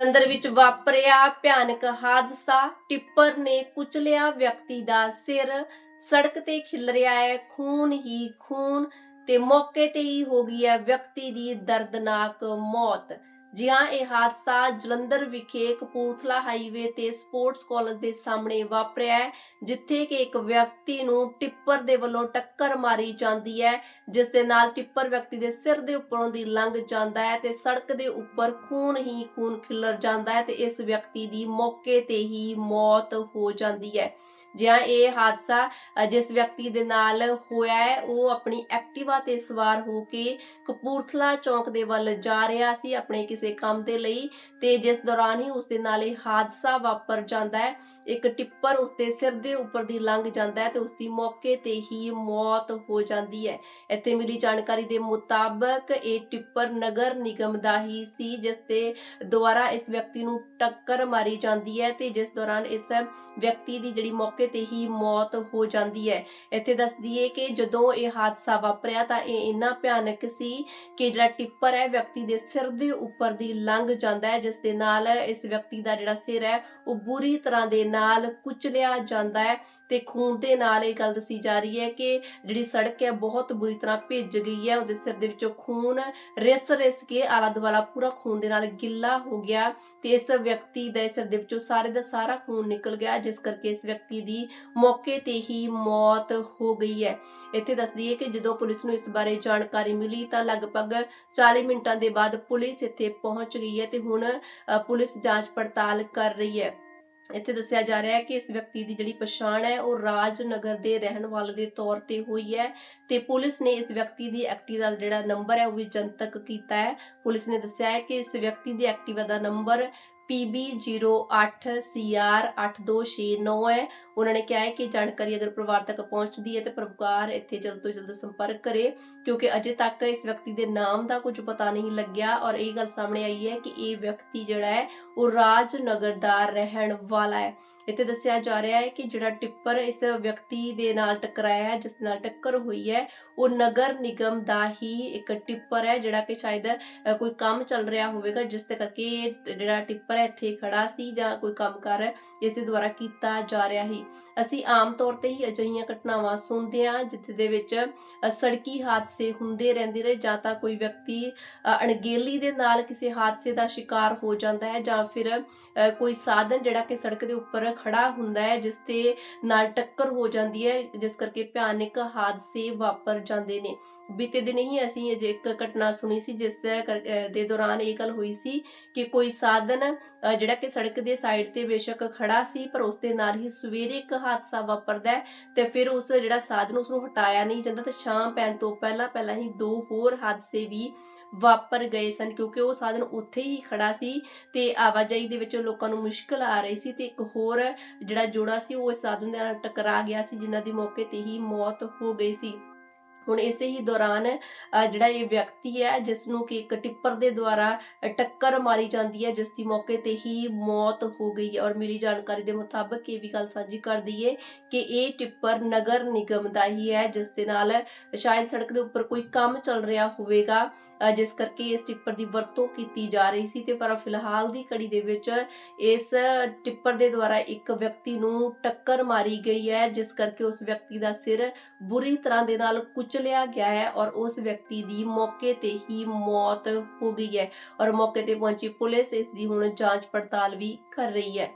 ਜਲੰਧਰ ਵਿੱਚ ਵਾਪਰਿਆ ਭਿਆਨਕ ਹਾਦਸਾ, ਟਿੱਪਰ ਨੇ ਕੁਚਲਿਆ ਵਿਅਕਤੀ ਦਾ ਸਿਰ, ਸੜਕ ਤੇ ਖਿਲ ਰਿਹਾ ਹੈ, ਖੂਨ ਹੀ ਖੂਨ ਤੇ ਮੌਕੇ ਤੇ ਹੀ ਹੋ ਗਈ ਹੈ ਵਿਅਕਤੀ ਦੀ ਦਰਦਨਾਕ ਮੌਤ। ਜੀ ਹਾਂ ਇਹ ਹਾਦਸਾ ਜਲੰਧਰ ਵਿਖੇ ਕਪੂਰਥਲਾ ਹਾਈਵੇ ਤੇ ਸਪੋਰਟਸ ਕਾਲਜ ਦੇ ਸਾਹਮਣੇ ਵਾਪਰਿਆ ਹੈ, ਜਿੱਥੇ ਕਿ ਇੱਕ ਵਿਅਕਤੀ ਨੂੰ ਟਿੱਪਰ ਦੇ ਵੱਲੋਂ ਟੱਕਰ ਮਾਰੀ ਜਾਂਦੀ ਹੈ, ਜਿਸ ਦੇ ਨਾਲ ਟਿੱਪਰ ਵਿਅਕਤੀ ਦੇ ਸਿਰ ਦੇ ਉੱਪਰੋਂ ਦੀ ਲੰਘ ਜਾਂਦਾ ਹੈ ਤੇ ਸੜਕ ਦੇ ਉੱਪਰ ਖੂਨ ਹੀ ਖੂਨ ਖਿਲਰ ਜਾਂਦਾ ਹੈ ਤੇ ਇਸ ਵਿਅਕਤੀ ਦੀ ਮੌਕੇ ਤੇ ਹੀ ਮੌਤ ਹੋ ਜਾਂਦੀ ਹੈ। ਜਿਹਾ ਇਹ ਹਾਦਸਾ ਜਿਸ ਵਿਅਕਤੀ ਦੇ ਨਾਲ ਹੋਇਆ ਹੈ, ਉਹ ਆਪਣੀ ਐਕਟਿਵਾ ਤੇ ਸਵਾਰ ਹੋ ਕੇ ਕਪੂਰਥਲਾ ਚੌਂਕ ਦੇ ਵੱਲ ਜਾ ਰਿਹਾ ਸੀ, ਆਪਣੇ ਕਿਸੇ ਕੰਮ ਦੇ ਲਈ ਤੇ ਜਿਸ ਦੌਰਾਨ ਹੀ ਉਸ ਦੇ ਨਾਲ ਇਹ ਹਾਦਸਾ ਵਾਪਰ ਜਾਂਦਾ ਹੈ। ਇੱਕ ਟਿੱਪਰ ਉਸ ਦੇ ਸਿਰ ਦੇ ਉੱਪਰ ਦੀ ਲੰਘ ਜਾਂਦਾ ਹੈ ਤੇ ਉਸ ਦੀ ਮੌਕੇ ਤੇ ਹੀ ਮੌਤ ਹੋ ਜਾਂਦੀ ਹੈ। ਇੱਥੇ ਮਿਲੀ ਜਾਣਕਾਰੀ ਦੇ ਮੁਤਾਬਕ ਇਹ ਟਿੱਪਰ ਨਗਰ ਨਿਗਮ ਦਾ ਹੀ ਸੀ, ਜਿਸ ਦੇ ਦੁਆਰਾ ਇਸ ਵਿਅਕਤੀ ਨੂੰ ਟੱਕਰ ਮਾਰੀ ਜਾਂਦੀ ਹੈ ਤੇ ਜਿਸ ਦੌਰਾਨ ਇਸ ਵਿਅਕਤੀ ਦੀ ਜਿਹੜੀ ਮੌਕੇ ਤੇ ਹੀ ਮੌਤ ਹੋ ਜਾਂਦੀ ਹੈ। ਇੱਥੇ ਦੱਸ ਦਈਏ ਕਿ ਜਦੋਂ ਇਹ ਹਾਦਸਾ ਵਾਪਰਿਆ ਤਾਂ ਇਹ ਇੰਨਾ ਭਿਆਨਕ ਸੀ ਕਿ ਜਿਹੜਾ ਟਿੱਪਰ ਹੈ, ਵਿਅਕਤੀ ਦੇ ਸਿਰ ਦੇ ਉੱਪਰ ਦੀ ਲੰਘ ਜਾਂਦਾ ਹੈ ਜਿਸ ਦੇ ਨਾਲ ਇਸ ਵਿਅਕਤੀ ਦਾ ਜਿਹੜਾ ਸਿਰ ਹੈ, ਉਹ ਬੁਰੀ ਤਰ੍ਹਾਂ ਦੇ ਨਾਲ ਕੁਚਲਿਆ ਜਾਂਦਾ ਹੈ ਤੇ ਖੂਨ ਦੇ ਨਾਲ ਇਹ ਗੱਲ ਦੱਸੀ ਜਾ ਰਹੀ ਹੈ ਕਿ ਜਿਹੜੀ ਸੜਕ ਹੈ, ਬਹੁਤ ਬੁਰੀ ਤਰ੍ਹਾਂ ਭਿੱਜ ਗਈ ਹੈ। ਉਹਦੇ ਸਿਰ ਦੇ ਵਿੱਚੋਂ ਖੂਨ ਰਿਸ ਰਿਸ ਕੇ ਆਲਾ ਦੁਆਲਾ ਪੂਰਾ ਖੂਨ ਦੇ ਨਾਲ ਗਿੱਲਾ ਹੋ ਗਿਆ ਤੇ ਇਸ ਵਿਅਕਤੀ ਦੇ ਸਿਰ ਦੇ ਵਿੱਚੋਂ ਸਾਰੇ ਦਾ ਸਾਰਾ ਖੂਨ ਨਿਕਲ ਗਿਆ, ਜਿਸ ਕਰਕੇ ਇਸ ਵਿਅਕਤੀ ਦੀ ਮੌਕੇ ਤੇ ਹੀ ਮੌਤ ਹੋ ਗਈ ਹੈ। ਇੱਥੇ ਦੱਸ ਦਈਏ ਕਿ ਜਦੋਂ ਪੁਲਿਸ ਨੂੰ ਇਸ ਬਾਰੇ ਜਾਣਕਾਰੀ ਮਿਲੀ ਤਾਂ ਲਗਭਗ 40 ਮਿੰਟਾਂ ਦੇ ਬਾਅਦ ਪੁਲਿਸ ਇੱਥੇ ਪਹੁੰਚ ਗਈ ਹੈ ਤੇ ਹੁਣ ਪੁਲਿਸ ਜਾਂਚ ਪੜਤਾਲ ਕਰ ਰਹੀ ਹੈ। ਇੱਥੇ ਦੱਸਿਆ ਜਾ ਰਿਹਾ ਹੈ ਕਿ ਇਸ ਵਿਅਕਤੀ ਦੀ ਜਿਹੜੀ ਪਛਾਣ ਹੈ, ਉਹ ਰਾਜਨਗਰ ਦੇ ਰਹਿਣ ਵਾਲੇ ਦੇ ਤੌਰ ਤੇ ਹੋਈ ਹੈ ਤੇ ਪੁਲਿਸ ਨੇ ਇਸ ਵਿਅਕਤੀ ਦੀ ਐਕਟਿਵਾ ਦਾ ਜਿਹੜਾ ਨੰਬਰ ਹੈ, ਉਹ ਵੀ ਜਨਤਕ ਕੀਤਾ ਹੈ। ਪੁਲਿਸ ਨੇ ਦੱਸਿਆ ਹੈ ਕਿ ਇਸ ਵਿਅਕਤੀ ਦੀ ਐਕਟਿਵਾ ਦਾ ਨੰਬਰ PB08CR8269 ਹੈ। ਉਹਨਾਂ ਨੇ ਕਿਹਾ ਹੈ ਕਿ ਜਾਣਕਾਰੀ ਅਗਰ ਪਰਿਵਾਰ ਤੱਕ ਪਹੁੰਚਦੀ ਹੈ ਤੇ ਪਰਿਵਾਰ ਇੱਥੇ ਜਲਦ ਤੋਂ ਜਲਦ ਸੰਪਰਕ ਕਰੇ, ਕਿਉਂਕਿ ਅਜੇ ਤੱਕ ਇਸ ਵਿਅਕਤੀ ਦੇ ਨਾਮ ਦਾ ਕੁਝ ਪਤਾ ਨਹੀਂ ਲੱਗਿਆ ਔਰ ਇਹ ਗੱਲ ਸਾਹਮਣੇ ਆਈ ਹੈ ਕਿ ਇਹ ਵਿਅਕਤੀ ਜਿਹੜਾ ਹੈ, ਉਹ ਰਾਜਨਗਰ ਦਾ ਰਹਿਣ ਵਾਲਾ ਹੈ। ਇੱਥੇ ਦੱਸਿਆ ਜਾ ਰਿਹਾ ਹੈ ਕਿ ਜਿਹੜਾ ਟਿੱਪਰ ਇਸ ਵਿਅਕਤੀ ਦੇ ਨਾਲ ਟਕਰਾਇਆ ਹੈ, ਜਿਸ ਨਾਲ ਟੱਕਰ ਹੋਈ ਹੈ, ਉਹ ਨਗਰ ਨਿਗਮ ਦਾ ਹੀ ਇੱਕ ਟਿੱਪਰ ਹੈ, ਜਿਹੜਾ ਕਿ ਸ਼ਾਇਦ ਕੋਈ ਕੰਮ ਚੱਲ ਰਿਹਾ ਹੋਵੇਗਾ, ਜਿਸ ਦੇ ਕਰਕੇ ਇਹ ਜਿਹੜਾ ਟਿੱਪਰ ਹੈ ਇੱਥੇ ਖੜਾ ਸੀ ਜਾਂ ਕੋਈ ਕੰਮ ਕਰ ਇਸ ਦੇ ਦੁਆਰਾ ਕੀਤਾ ਜਾ ਰਿਹਾ ਸੀ। ਅਸੀਂ ਆਮ ਤੌਰ ਤੇ ਹੀ ਅਜਿਹੀਆਂ ਘਟਨਾਵਾਂ ਸੁਣਦੇ ਹਾਂ ਜਿੱਥੇ ਦੇ ਵਿੱਚ ਸੜਕੀ ਹਾਦਸੇ ਹੁੰਦੇ ਰਹਿੰਦੇ ਰਹੇ ਜਾਂ ਤਾਂ ਕੋਈ ਵਿਅਕਤੀ ਅ, ਦੇ ਨਾਲ ਕਿਸੇ ਹਾਦਸੇ ਦਾ ਸ਼ਿਕਾਰ ਹੋ ਜਾਂਦਾ ਹੈ ਜਾਂ ਫਿਰ ਕੋਈ ਸਾਧਨ ਜਿਹੜਾ ਕਿ ਸੜਕ ਦੇ ਉੱਪਰ ਖੜਾ ਹੁੰਦਾ ਹੈ ਜਿਸ ਤੇ ਨਾਲ ਟੱਕਰ ਹੋ ਜਾਂਦੀ ਹੈ ਜਿਸ ਕਰਕੇ ਭਿਆਨਕ ਹਾਦਸੇ ਵਾਪਰ ਜਾਂਦੇ ਨੇ। ਬੀਤੇ ਦਿਨ ਹੀ ਅਸੀਂ ਅਜੇ ਇੱਕ ਘਟਨਾ ਸੁਣੀ ਸੀ ਜਿਸ ਦੇ ਦੌਰਾਨ ਇਹ ਗੱਲ ਹੋਈ ਸੀ ਕਿ ਕੋਈ ਸਾਧਨ ਜਿਹੜਾ ਕਿ ਸੜਕ ਦੇ ਸਾਈਡ ਤੇ ਬੇਸ਼ੱਕ ਖੜਾ ਸੀ, ਪਰ ਉਸ ਦੇ ਨਾਲ ਹੀ ਸਵੇਰੇ ਇੱਕ ਹਾਦਸਾ ਵਾਪਰਦਾ ਹੈ ਤੇ ਫਿਰ ਉਸ ਜਿਹੜਾ ਸਾਧਨ ਉਸ ਨੂੰ ਹਟਾਇਆ ਨਹੀਂ ਜਾਂਦਾ ਤੇ ਸ਼ਾਮ ਪੈਣ ਤੋਂ ਪਹਿਲਾਂ ਪਹਿਲਾਂ ਹੀ ਦੋ ਹੋਰ ਹਾਦਸੇ ਵੀ ਵਾਪਰ ਗਏ ਸਨ, ਕਿਉਂਕਿ ਉਹ ਸਾਧਨ ਉੱਥੇ ਹੀ ਖੜਾ ਸੀ ਤੇ ਆਵਾਜਾਈ ਦੇ ਵਿੱਚ ਲੋਕਾਂ ਨੂੰ ਮੁਸ਼ਕਲ ਆ ਰਹੀ ਸੀ ਤੇ ਇੱਕ ਹੋਰ ਜਿਹੜਾ ਜੋੜਾ ਸੀ, ਉਹ ਇਸ ਸਾਧਨ ਦੇ ਨਾਲ ਟਕਰਾ ਗਿਆ ਸੀ, ਜਿਨ੍ਹਾਂ ਦੀ ਮੌਕੇ ਤੇ ਹੀ ਮੌਤ ਹੋ ਗਈ ਸੀ। ਹੁਣ ਇਸੇ ਹੀ ਦੌਰਾਨ ਜਿਹੜਾ ਇਹ ਵਿਅਕਤੀ ਹੈ ਜਿਸ ਨੂੰ ਕਿ ਇੱਕ ਟਿੱਪਰ ਦੇ ਦੁਆਰਾ ਟੱਕਰ ਮਾਰੀ ਜਾਂਦੀ ਹੈ, ਜਿਸ ਦੀ ਮੌਕੇ ਤੇ ਹੀ ਮੌਤ ਹੋ ਗਈ ਹੈ ਔਰ ਮਿਲੀ ਜਾਣਕਾਰੀ ਦੇ ਮੁਤਾਬਕ ਇਹ ਵੀ ਗੱਲ ਸਾਂਝੀ ਕਰ ਦਈਏ ਕਿ ਇਹ ਟਿੱਪਰ ਨਗਰ ਨਿਗਮ ਦਾ ਹੀ ਹੈ, ਜਿਸ ਦੇ ਨਾਲ ਸ਼ਾਇਦ ਸੜਕ ਦੇ ਉੱਪਰ ਕੋਈ ਕੰਮ ਚੱਲ ਰਿਹਾ ਹੋਵੇਗਾ ਜਿਸ ਕਰਕੇ ਇਸ ਟਿੱਪਰ ਦੀ ਵਰਤੋਂ ਕੀਤੀ ਜਾ ਰਹੀ ਸੀ ਤੇ ਪਰ ਫਿਲਹਾਲ ਦੀ ਕੜੀ ਦੇ ਵਿੱਚ ਇਸ ਟਿੱਪਰ ਦੇ ਦੁਆਰਾ ਇੱਕ ਵਿਅਕਤੀ ਨੂੰ ਟੱਕਰ ਮਾਰੀ ਗਈ ਹੈ, ਜਿਸ ਕਰਕੇ ਉਸ ਵਿਅਕਤੀ ਦਾ ਸਿਰ ਬੁਰੀ ਤਰ੍ਹਾਂ ਦੇ ਨਾਲ ਕੁਚਲਿਆ ਗਿਆ ਹੈ ਔਰ ਉਸ ਵਿਅਕਤੀ ਦੀ ਮੌਕੇ ਤੇ ਹੀ ਮੌਤ ਹੋ ਗਈ ਹੈ ਔਰ ਮੌਕੇ ਤੇ ਪਹੁੰਚੀ ਪੁਲਿਸ ਇਸ ਦੀ ਹੁਣ ਜਾਂਚ ਪੜਤਾਲ ਵੀ ਕਰ ਰਹੀ ਹੈ।